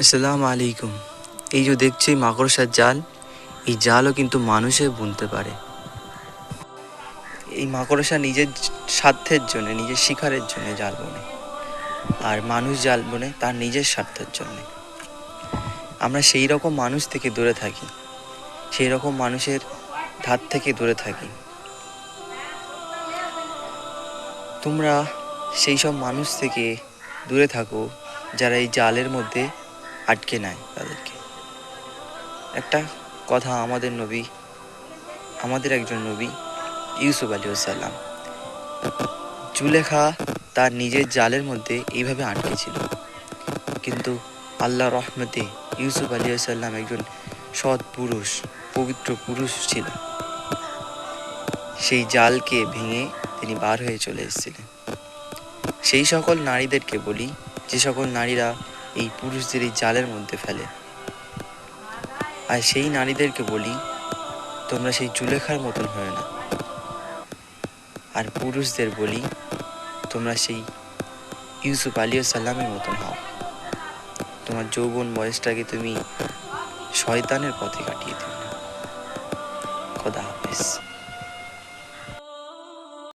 আসসালামু আলাইকুম। এই যে দেখছি মাকড়সার জাল, এই জালও কিন্তু মানুষে বুনতে পারে। এই মাকড়সা নিজের স্বার্থের জন্য, নিজের শিকারের জন্য জাল বনে। আর মানুষ জাল বনে, তার নিজের স্বার্থের জন্য। আমরা সেই রকম মানুষ থেকে দূরে থাকি। সেই রকম মানুষের ধার থেকে দূরে থাকি। তোমরা সেই সব মানুষ থেকে দূরে থাকো, যারা এই জালের মধ্যে আটকে নেয় তাদেরকে। একটা কথা আমাদের নবী, আমাদের একজন নবী, ইউসুফ আলী সাল্লাম জুলেখা তার নিজের জালের মধ্যে এইভাবে আটকে ছিল। কিন্তু আল্লাহ রহমতে ইউসুফ আলী সাল্লাম একজন সৎ পুরুষ, পবিত্র পুরুষ ছিল। সেই জালকে ভেঙে তিনি বার হয়ে চলে এসেছিলেন। সেই সকল নারীদেরকে বলি, যে সকল নারীরা এই পুরুষদের এই জালের মধ্যে ফেলে। আর সেই নারীদেরকে বলি, তোমরা সেই জুলেখার মতন হয় না। আর পুরুষদের বলি, তোমরা সেই ইউসুফ আলী সাল্লামের মতন হও। তোমার যৌবন বয়সটাকে তুমি শয়তানের পথে কাটিয়ে দিও খোদা হাফেজ।